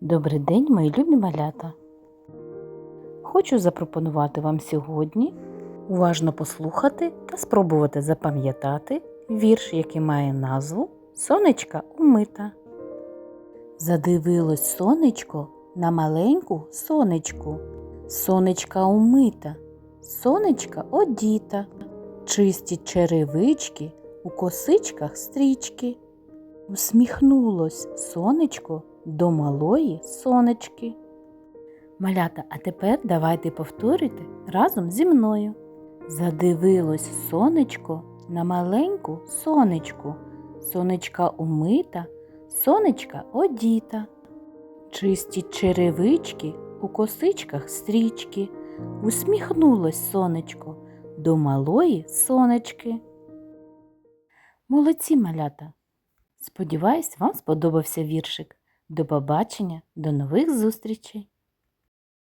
Добрий день, мої любі малята! Хочу запропонувати вам сьогодні уважно послухати та спробувати запам'ятати вірш, який має назву Сонечка умита. Задивилось сонечко на маленьку сонечку. Сонечка умита, сонечка одіта, чисті черевички, у косичках стрічки. Усміхнулось сонечко до малої сонечки. Малята, а тепер давайте повторюйте разом зі мною. Задивилось сонечко на маленьку сонечку. Сонечка умита, сонечка одіта. Чисті черевички у косичках стрічки. Усміхнулось сонечко до малої сонечки. Молодці малята! Сподіваюсь, вам сподобався віршик. До побачення, до нових зустрічей!